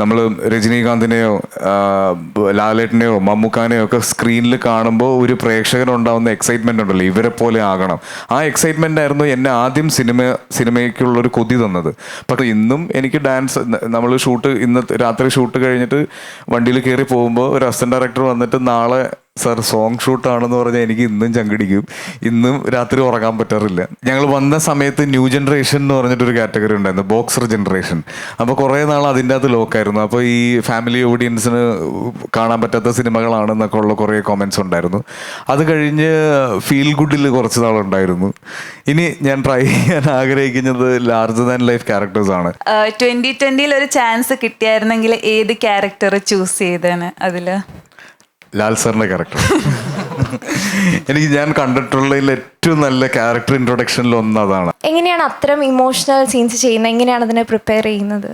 നമ്മൾ രജനീകാന്തിനെയോ ലാലേട്ടനെയോ മമ്മൂക്കാനെയോ ഒക്കെ സ്ക്രീനിൽ കാണുമ്പോൾ ഒരു പ്രേക്ഷകനുണ്ടാവുന്ന എക്സൈറ്റ്മെന്റ് ഉണ്ടല്ലോ ഇവരെ പോലെ ആകണം. ആ എക്സൈറ്റ്മെന്റ് ആയിരുന്നു എന്നെ ആദ്യം സിനിമ സിനിമയ്ക്കുള്ള ഒരു കൊതി തന്നത്. പക്ഷേ ഇന്നും എനിക്ക് ഡാൻസ് നമ്മൾ ഷൂട്ട് ഇന്ന് രാത്രി ഷൂട്ട് കഴിഞ്ഞിട്ട് വണ്ടിയിൽ കയറി പോകുമ്പോൾ ഒരു അസിസ്റ്റന്റ് ഡയറക്ടർ വന്നിട്ട് നാളെ സാർ സോങ് ഷൂട്ടാണെന്ന് പറഞ്ഞാൽ എനിക്ക് ഇന്നും ചങ്കിടിക്കും. ഇന്നും രാത്രി ഉറങ്ങാൻ പറ്റാറില്ല. ഞങ്ങൾ വന്ന സമയത്ത് ന്യൂ ജനറേഷൻ എന്ന് പറഞ്ഞിട്ടൊരു കാറ്റഗറി ഉണ്ടായിരുന്നു ബോക്സർ ജനറേഷൻ അപ്പോൾ കുറേ നാൾ അതിന്റെ അകത്ത് ലോക്കായിരുന്നു അപ്പോൾ ഈ ഫാമിലി ഓഡിയൻസിന് കാണാൻ പറ്റാത്ത സിനിമകളാണെന്നൊക്കെ ഉള്ള കുറേ കോമെന്റ്സ് ഉണ്ടായിരുന്നു. അത് കഴിഞ്ഞ് ഫീൽ ഗുഡിൽ കുറച്ച് നാളുണ്ടായിരുന്നു ഇനി ഞാൻ ട്രൈ ചെയ്യാൻ ആഗ്രഹിക്കുന്നത് ലാർജർ ദാൻ ലൈഫ് ക്യാരക്ടേഴ്സ് ആണ്. ട്വന്റി ട്വന്റിയിൽ ഒരു ചാൻസ് കിട്ടിയായിരുന്നെങ്കിൽ ഏത് ക്യാരക്ടർ ചൂസ് ചെയ്തേനെ അതിൽ? ലാൽ സാറിന്റെ ക്യാരക്ടർ എനിക്ക് ഞാൻ കണ്ടിട്ടുള്ളതിൽ ഏറ്റവും നല്ല ക്യാരക്ടർ ഇൻട്രൊഡക്ഷനിൽ ഒന്ന് അതാണ്. എങ്ങനെയാണ് അത്തരം ഇമോഷണൽ സീൻസ് ചെയ്യുന്നത്? എങ്ങനെയാണ് അതിനെ പ്രിപ്പയർ ചെയ്യുന്നത്?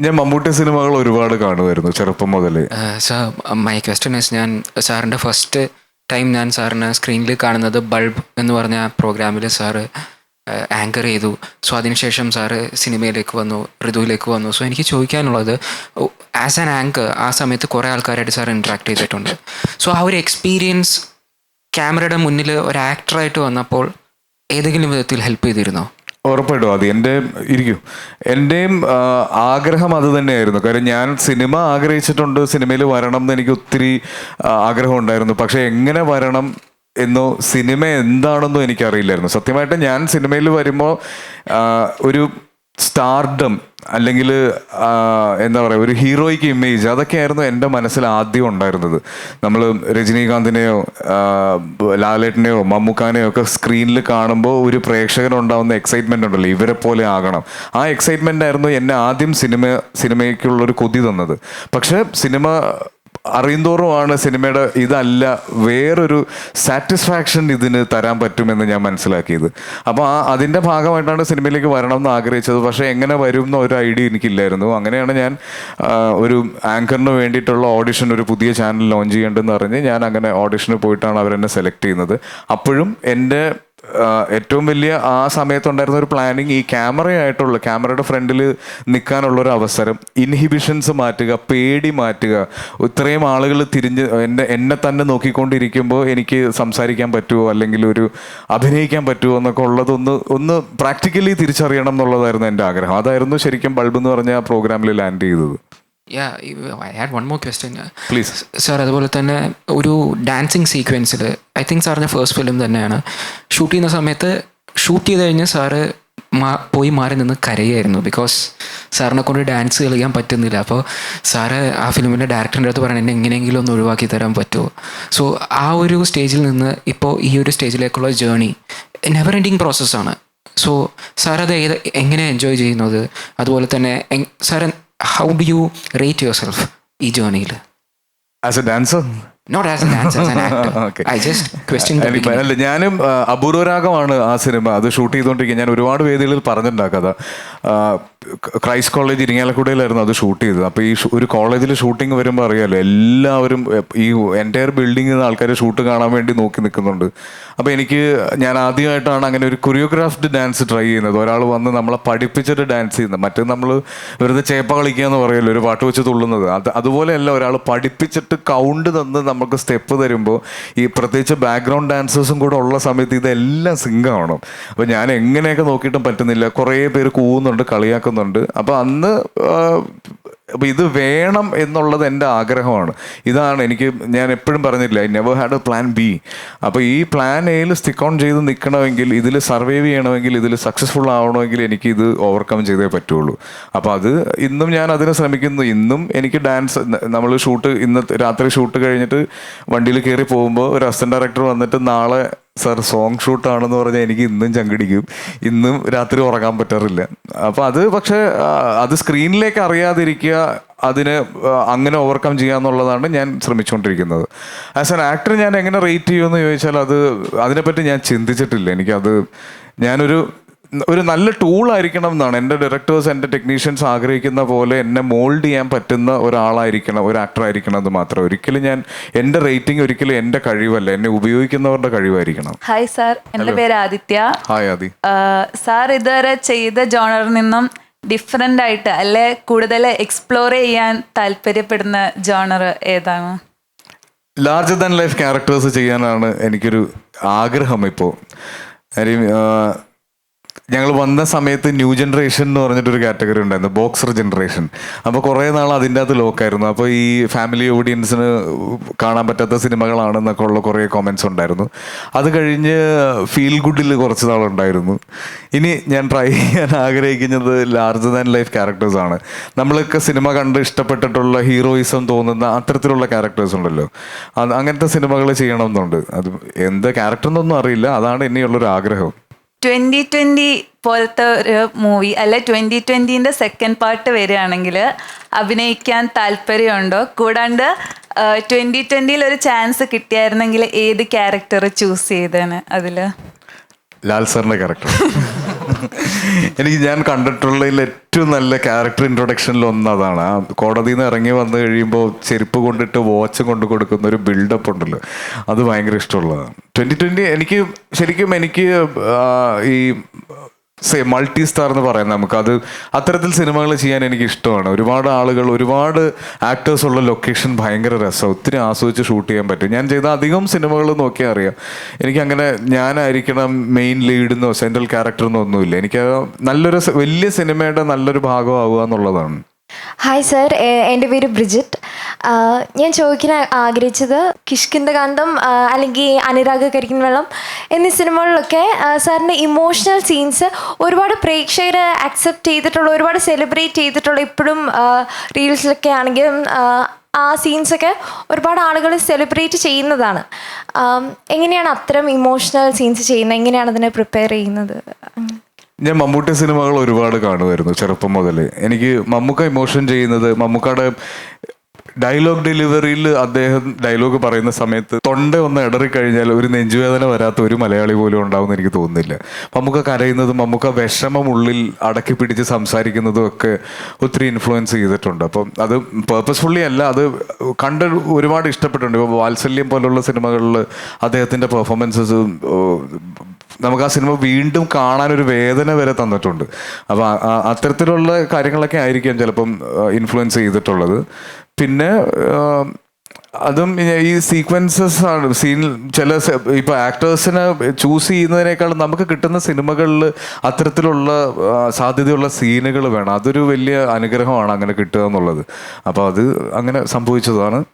ഞാൻ മമ്മൂട്ടി സിനിമകൾ ഒരുപാട് കാണുമായിരുന്നു ചെറുപ്പം മുതൽ സാർ മൈ ക്വസ്റ്റ്യൻ ഇസ് ഞാൻ സാറിന്റെ ഫസ്റ്റ് ടൈം ഞാൻ സാറിന് സ്ക്രീനിൽ കാണുന്നത് ബൾബ് എന്ന് പറഞ്ഞ പ്രോഗ്രാമിൽ സാറ് ആങ്കർ ചെയ്തു. സോ അതിനുശേഷം സാറ് സിനിമയിലേക്ക് വന്നു ഋതുവിലേക്ക് വന്നു. സോ എനിക്ക് ചോദിക്കാനുള്ളത് ആസ് ആൻ ആങ്കർ ആ സമയത്ത് കുറേ ആൾക്കാരായിട്ട് സാർ ഇൻട്രാക്ട് ചെയ്തിട്ടുണ്ട്. സോ ആ ഒരു എക്സ്പീരിയൻസ് ക്യാമറയുടെ മുന്നിൽ ഒരു ആക്ടറായിട്ട് വന്നപ്പോൾ ഏതെങ്കിലും വിധത്തിൽ ഹെൽപ്പ് ചെയ്തിരുന്നോ? ഉറപ്പായിട്ടും അത് എന്റെ ഇരിക്കും. എന്റെയും ആഗ്രഹം അത് തന്നെയായിരുന്നു. കാര്യം ഞാൻ സിനിമ ആഗ്രഹിച്ചിട്ടുണ്ട് സിനിമയിൽ വരണം എന്ന് എനിക്ക് ഒത്തിരി ആഗ്രഹം ഉണ്ടായിരുന്നു. പക്ഷേ എങ്ങനെ വരണം എന്നോ സിനിമ എന്താണെന്നോ എനിക്കറിയില്ലായിരുന്നു. സത്യമായിട്ട് ഞാൻ സിനിമയിൽ വരുമ്പോൾ ഒരു സ്റ്റാർഡം അല്ലെങ്കിൽ എന്താ പറയുക ഒരു ഹീറോയ്ക്ക് ഇമേജ് അതൊക്കെയായിരുന്നു എന്റെ മനസ്സിൽ ആദ്യം ഉണ്ടായിരുന്നത്. നമ്മൾ രജനീകാന്തിനെയോ ലാലേട്ടിനെയോ മമ്മൂക്കാനെയോ ഒക്കെ സ്ക്രീനിൽ കാണുമ്പോൾ ഒരു പ്രേക്ഷകനുണ്ടാവുന്ന എക്സൈറ്റ്മെന്റ് ഉണ്ടല്ലോ ഇവരെ പോലെ ആകണം. ആ എക്സൈറ്റ്മെന്റ് ആയിരുന്നു എന്നെ ആദ്യം സിനിമ സിനിമയ്ക്കുള്ളൊരു കൊതി തന്നത്. പക്ഷേ സിനിമ അറിയുന്തോറുമാണ് സിനിമയുടെ ഇതല്ല വേറൊരു സാറ്റിസ്ഫാക്ഷൻ ഇതിന് തരാൻ പറ്റുമെന്ന് ഞാൻ മനസ്സിലാക്കിയത്. അപ്പോൾ ആ അതിന്റെ ഭാഗമായിട്ടാണ് സിനിമയിലേക്ക് വരണം എന്ന് ആഗ്രഹിച്ചത്. പക്ഷേ എങ്ങനെ വരും എന്ന ഒരു ഐഡിയ എനിക്കില്ലായിരുന്നു. അങ്ങനെയാണ് ഞാൻ ഒരു ആങ്കറിന് വേണ്ടിയിട്ടുള്ള ഓഡിഷൻ ഒരു പുതിയ ചാനൽ ലോഞ്ച് ചെയ്യേണ്ടതെന്ന് പറഞ്ഞ് ഞാൻ അങ്ങനെ ഓഡിഷന് പോയിട്ടാണ് അവരെന്നെ സെലക്ട് ചെയ്യുന്നത്. അപ്പോഴും എന്റെ ഏറ്റവും വലിയ ആ സമയത്തുണ്ടായിരുന്ന ഒരു പ്ലാനിങ് ഈ ക്യാമറയായിട്ടുള്ള ക്യാമറയുടെ ഫ്രണ്ടിൽ നിൽക്കാനുള്ള ഒരു അവസരം ഇൻഹിബിഷൻസ് മാറ്റുക പേടി മാറ്റുക. ഇത്രയും ആളുകൾ തിരിഞ്ഞ് എന്നെ എന്നെ തന്നെ നോക്കിക്കൊണ്ടിരിക്കുമ്പോൾ എനിക്ക് സംസാരിക്കാൻ പറ്റുമോ അല്ലെങ്കിൽ ഒരു അഭിനയിക്കാൻ പറ്റുമോ എന്നൊക്കെ ഉള്ളതൊന്ന് ഒന്ന് പ്രാക്ടിക്കലി തിരിച്ചറിയണം എന്നുള്ളതായിരുന്നു എന്റെ ആഗ്രഹം. അതായിരുന്നു ശരിക്കും ബൾബ് എന്ന് പറഞ്ഞ ആ പ്രോഗ്രാമിൽ ലാൻഡ് ചെയ്തത്. Yeah I had one more question please sir അതുപോലെ തന്നെ ഒരു ഡാൻസിങ് സീക്വൻസിൽ ഐ തിങ്ക് സാറിന്റെ ഫസ്റ്റ് ഫിലിം തന്നെയാണ്. ഷൂട്ട് ചെയ്യുന്ന സമയത്ത് ഷൂട്ട് ചെയ്ത് കഴിഞ്ഞ് സാറ് മാ പോയി മാറി നിന്ന് കരയായിരുന്നു ബിക്കോസ് സാറിനെ കൊണ്ട് ഡാൻസ് കളിക്കാൻ പറ്റുന്നില്ല. അപ്പോൾ സാറ് ആ ഫിലിമിന്റെ ഡയറക്ടറിന്റെ അടുത്ത് പറയണം എന്നെ എങ്ങനെയെങ്കിലും ഒന്ന് ഒഴിവാക്കി തരാൻ പറ്റുമോ? സോ ആ ഒരു സ്റ്റേജിൽ നിന്ന് ഇപ്പോൾ ഈ ഒരു സ്റ്റേജിലേക്കുള്ള ജേണി നെവർ എൻഡിങ് പ്രോസസ്സാണ് സോ സാർ അത് ഏത് എങ്ങനെ എൻജോയ് ചെയ്യുന്നത്? അതുപോലെ തന്നെ sir how do you rate yourself ഈ ജേർണിയിൽ ആസ് എ ഡാൻസർ. അല്ല ഞാനും അപൂർവരാഗമാണ് ആ സിനിമ. അത് ഷൂട്ട് ചെയ്തുകൊണ്ടിരിക്കുക ഞാൻ ഒരുപാട് വേദികളിൽ പറഞ്ഞിട്ടുണ്ടാക്കാം. കഥ ക്രൈസ്റ്റ് കോളേജ് ഇരിങ്ങാലക്കുടയിലായിരുന്നു അത് ഷൂട്ട് ചെയ്തത്. അപ്പോൾ ഈ ഒരു കോളേജിൽ ഷൂട്ടിംഗ് വരുമ്പോൾ അറിയാമല്ലോ എല്ലാവരും ഈ എന്റയർ ബിൽഡിങ്ങിൽ നിന്ന് ആൾക്കാർ ഷൂട്ട് കാണാൻ വേണ്ടി നോക്കി നിൽക്കുന്നുണ്ട്. അപ്പോൾ എനിക്ക് ഞാൻ ആദ്യമായിട്ടാണ് അങ്ങനെ ഒരു കൊറിയോഗ്രാഫ്ഡ് ഡാൻസ് ട്രൈ ചെയ്യുന്നത്. ഒരാൾ വന്ന് നമ്മളെ പഠിപ്പിച്ചിട്ട് ഡാൻസ് ചെയ്യുന്നത്. മറ്റേ നമ്മൾ വെറുതെ ചേപ്പ കളിക്കുക എന്ന് പറയുമല്ലോ ഒരു പാട്ട് വെച്ച് തുള്ളുന്നത്. അത് അതുപോലെയല്ല ഒരാൾ പഠിപ്പിച്ചിട്ട് കൗണ്ട് തന്ന് നമുക്ക് സ്റ്റെപ്പ് തരുമ്പോൾ ഈ പ്രത്യേകിച്ച് ബാക്ക്ഗ്രൗണ്ട് ഡാൻസേഴ്സും കൂടെ ഉള്ള സമയത്ത് ഇതെല്ലാം സിങ്ക് ആവണം അപ്പോൾ ഞാൻ എങ്ങനെയൊക്കെ നോക്കിയിട്ടും പറ്റുന്നില്ല. കുറേ പേര് കൂവുന്നുണ്ട് കളിയാക്കുന്നുണ്ട് അപ്പോൾ അന്ന് അപ്പോൾ ഇത് വേണം എന്നുള്ളത് എന്റെ ആഗ്രഹമാണ്. ഇതാണ് എനിക്ക് ഞാൻ എപ്പോഴും പറഞ്ഞില്ല I never had a plan B അപ്പോൾ ഈ പ്ലാൻ എയിൽ സ്റ്റിക്ക് ഓൺ ചെയ്ത് നിൽക്കണമെങ്കിൽ ഇതിൽ സർവൈവ് ചെയ്യണമെങ്കിൽ ഇതിൽ സക്സസ്ഫുൾ ആവണമെങ്കിൽ എനിക്ക് ഇത് ഓവർകം ചെയ്തേ പറ്റുള്ളൂ. അപ്പോൾ അത് ഇന്നും ഞാൻ അതിന് ശ്രമിക്കുന്നു. ഇന്നും എനിക്ക് ഡാൻസ് നമ്മൾ ഷൂട്ട് ഇന്ന് രാത്രി ഷൂട്ട് കഴിഞ്ഞിട്ട് വണ്ടിയിൽ കയറി പോകുമ്പോൾ ഒരു അസിസ്റ്റന്റ് ഡയറക്ടർ വന്നിട്ട് നാളെ സാർ സോങ് ഷൂട്ടാണെന്ന് പറഞ്ഞാൽ എനിക്ക് ഇന്നും ചങ്കിടിക്കും. ഇന്നും രാത്രി ഉറങ്ങാൻ പറ്റാറില്ല. അപ്പം അത് പക്ഷേ അത് സ്ക്രീനിലേക്ക് അറിയാതിരിക്കുക അതിന് അങ്ങനെ ഓവർകം ചെയ്യുക എന്നുള്ളതാണ് ഞാൻ ശ്രമിച്ചുകൊണ്ടിരിക്കുന്നത്. ആസ് ആൻ ആക്ടർ ഞാൻ എങ്ങനെ റേറ്റ് ചെയ്യുമെന്ന് ചോദിച്ചാൽ അത് അതിനെപ്പറ്റി ഞാൻ ചിന്തിച്ചിട്ടില്ല. എനിക്കത് ഞാനൊരു ഒരു നല്ല ടൂൾ ആയിരിക്കണം എന്നാണ്. എന്റെ ഡയറക്ടേഴ്സ് എന്റെ ടെക്നീഷ്യൻസ് ആഗ്രഹിക്കുന്ന പോലെ എന്നെ മോൾഡ് ചെയ്യാൻ പറ്റുന്ന ഒരാളായിരിക്കണം ഒരു ആക്ടർ ആയിരിക്കണം എന്ന് മാത്രം. ഒരിക്കലും ഞാൻ എന്റെ റേറ്റിംഗ് ഒരിക്കലും എന്റെ കഴിവല്ല. എന്നെ ഉപയോഗിക്കുന്നവരുടെ കഴിവായിരിക്കണം. ഹായ് സാർ എന്റെ പേര് ആദിത്യ. ഹായ് ആദി. സാർ ഇതുവരെ ചെയ്ത ജോണറിൽ നിന്നും ഡിഫറെന്റ് ആയിട്ട് അല്ലെ കൂടുതൽ എക്സ്പ്ലോർ ചെയ്യാൻ താല്പര്യപ്പെടുന്ന ജോണർ ഏതാണ്? ലാർജർ ദാൻ ലൈഫ് ക്യാരക്ടേഴ്സ് ചെയ്യാനാണ് എനിക്കൊരു ആഗ്രഹം ഇപ്പോൾ. കാര്യം ഞങ്ങൾ വന്ന സമയത്ത് ന്യൂ ജനറേഷൻ എന്ന് പറഞ്ഞിട്ടൊരു കാറ്റഗറി ഉണ്ടായിരുന്നു ബോക്സർ ജനറേഷൻ. അപ്പോൾ കുറേ നാൾ അതിന്റെ അകത്ത് ലോക്കായിരുന്നു അപ്പോൾ ഈ ഫാമിലി ഓഡിയൻസിന് കാണാൻ പറ്റാത്ത സിനിമകളാണെന്നൊക്കെ ഉള്ള കുറേ കോമെന്റ്സ് ഉണ്ടായിരുന്നു. അത് കഴിഞ്ഞ് ഫീൽ ഗുഡിൽ കുറച്ച് നാളുണ്ടായിരുന്നു. ഇനി ഞാൻ ട്രൈ ചെയ്യാൻ ആഗ്രഹിക്കുന്നത് ലാർജ് ദാൻ ലൈഫ് ക്യാരക്ടേഴ്സാണ് നമ്മളൊക്കെ സിനിമ കണ്ട് ഇഷ്ടപ്പെട്ടിട്ടുള്ള ഹീറോയിസം തോന്നുന്ന അത്തരത്തിലുള്ള ക്യാരക്ടേഴ്സ് ഉണ്ടല്ലോ. അങ്ങനത്തെ സിനിമകൾ ചെയ്യണമെന്നുണ്ട് അത് എന്ത് ക്യാരക്ടർ എന്നൊന്നും അറിയില്ല. അതാണ് ഇനിയുള്ളൊരു ആഗ്രഹം ട്വന്റി ട്വന്റി പോലത്തെ ഒരു മൂവി അല്ലെ ട്വന്റി ട്വന്റിന്റെ സെക്കൻഡ് പാർട്ട് വരികയാണെങ്കിൽ അഭിനയിക്കാൻ താല്പര്യമുണ്ടോ? കൂടാണ്ട് ട്വന്റി ട്വന്റിയിൽ ഒരു ചാൻസ് കിട്ടിയായിരുന്നെങ്കിൽ ഏത് ക്യാരക്ടർ ചൂസ് ചെയ്തേനെ അതിൽ? ലാൽ സാറിന്റെ ക്യാരക്ടർ എനിക്ക് ഞാൻ കണ്ടിട്ടുള്ളതിൽ ഏറ്റവും നല്ല ക്യാരക്ടർ ഇൻട്രൊഡക്ഷനിൽ ഒന്ന് അതാണ്. ആ കോടതിയിൽ നിന്ന് ഇറങ്ങി വന്നു കഴിയുമ്പോൾ ചെരുപ്പ് കൊണ്ടിട്ട് വാച്ച് കൊണ്ട് കൊടുക്കുന്ന ഒരു ബിൽഡപ്പ് ഉണ്ടല്ലോ. അത് ഭയങ്കര ഇഷ്ടമുള്ളതാണ്. ട്വന്റി ട്വന്റി എനിക്ക് ശരിക്കും എനിക്ക് ഈ മൾട്ടി സ്റ്റാർ എന്ന് പറയാം നമുക്ക്. അത് അത്തരത്തിൽ സിനിമകൾ ചെയ്യാൻ എനിക്ക് ഇഷ്ടമാണ് ഒരുപാട് ആളുകൾ ഒരുപാട് ആക്ടേഴ്സ് ഉള്ള ലൊക്കേഷൻ ഭയങ്കര രസമാണ് ഒത്തിരി ആസ്വദിച്ച് ഷൂട്ട് ചെയ്യാൻ പറ്റും. ഞാൻ ചെയ്ത അധികം സിനിമകൾ നോക്കിയാൽ അറിയാം. എനിക്ക് അങ്ങനെ ഞാനായിരിക്കണം മെയിൻ ലീഡ് എന്നോ സെൻട്രൽ ക്യാരക്ടർ എന്നോ ഒന്നുമില്ല. എനിക്ക് നല്ലൊരു വലിയ സിനിമയുടെ നല്ലൊരു ഭാഗമാവുക എന്നുള്ളതാണ്. ഹായ് സർ എന്റെ പേര് ബ്രിജിറ്റ്. ഞാൻ ചോദിക്കാൻ ആഗ്രഹിച്ചത് കിഷ്കിന്ദകാന്തം അല്ലെങ്കിൽ അനുരാഗ് കരിക്കിൻ വെള്ളം എന്നീ സിനിമകളിലൊക്കെ സാറിന്റെ ഇമോഷണൽ സീൻസ് ഒരുപാട് പ്രേക്ഷകർ അക്സെപ്റ്റ് ചെയ്തിട്ടുള്ള ഒരുപാട് സെലിബ്രേറ്റ് ചെയ്തിട്ടുള്ള ഇപ്പോഴും റീൽസിലൊക്കെ ആണെങ്കിലും ആ സീൻസൊക്കെ ഒരുപാട് ആളുകൾ സെലിബ്രേറ്റ് ചെയ്യുന്നതാണ്. എങ്ങനെയാണ് അത്തരം ഇമോഷണൽ സീൻസ് ചെയ്യുന്നത്? എങ്ങനെയാണ് അതിനെ പ്രിപ്പയർ ചെയ്യുന്നത്? ഞാൻ മമ്മൂട്ടി സിനിമകൾ ഒരുപാട് കാണുമായിരുന്നു ചെറുപ്പം മുതൽ എനിക്ക് മമ്മൂക്ക ഇമോഷൻ ചെയ്യുന്നത് മമ്മൂക്കയുടെ ഡയലോഗ് ഡെലിവറിയിൽ അദ്ദേഹം ഡയലോഗ് പറയുന്ന സമയത്ത് തൊണ്ട ഒന്ന് ഇടറി കഴിഞ്ഞാൽ ഒരു നെഞ്ചുവേദന വരാത്ത ഒരു മലയാളി പോലും ഉണ്ടാവുമെന്ന് എനിക്ക് തോന്നുന്നില്ല. മമ്മൂക്ക കരയുന്നതും മമ്മൂക്ക വിഷമം ഉള്ളിൽ അടക്കി പിടിച്ച് സംസാരിക്കുന്നതും ഒക്കെ ഒത്തിരി ഇൻഫ്ലുവൻസ് ചെയ്തിട്ടുണ്ട്. അപ്പം അത് പേർപ്പസ്ഫുള്ളി അല്ല അത് കണ്ട് ഒരുപാട് ഇഷ്ടപ്പെട്ടിട്ടുണ്ട്. ഇപ്പോൾ വാത്സല്യം പോലുള്ള സിനിമകളിൽ അദ്ദേഹത്തിന്റെ പെർഫോമൻസസ് നമുക്ക് ആ സിനിമ വീണ്ടും കാണാൻ ഒരു വേദന വരെ തന്നിട്ടുണ്ട്. അപ്പോൾ അത്തരത്തിലുള്ള കാര്യങ്ങളൊക്കെ ആയിരിക്കാം ചിലപ്പം ഇൻഫ്ലുവൻസ് ചെയ്തിട്ടുള്ളത്. പിന്നെ അതും ഈ- സീക്വൻസസ് ആണ്. സീൻ ചില ഇപ്പൊ ആക്ടേഴ്സിനെ ചൂസ് ചെയ്യുന്നതിനേക്കാൾ നമുക്ക് കിട്ടുന്ന സിനിമകളിൽ അത്തരത്തിലുള്ള സാധ്യതയുള്ള സീനുകൾ വേണം. അതൊരു വലിയ അനുഗ്രഹമാണ് അങ്ങനെ കിട്ടുക എന്നുള്ളത്. അപ്പോൾ അത് അങ്ങനെ സംഭവിച്ചതാണ്.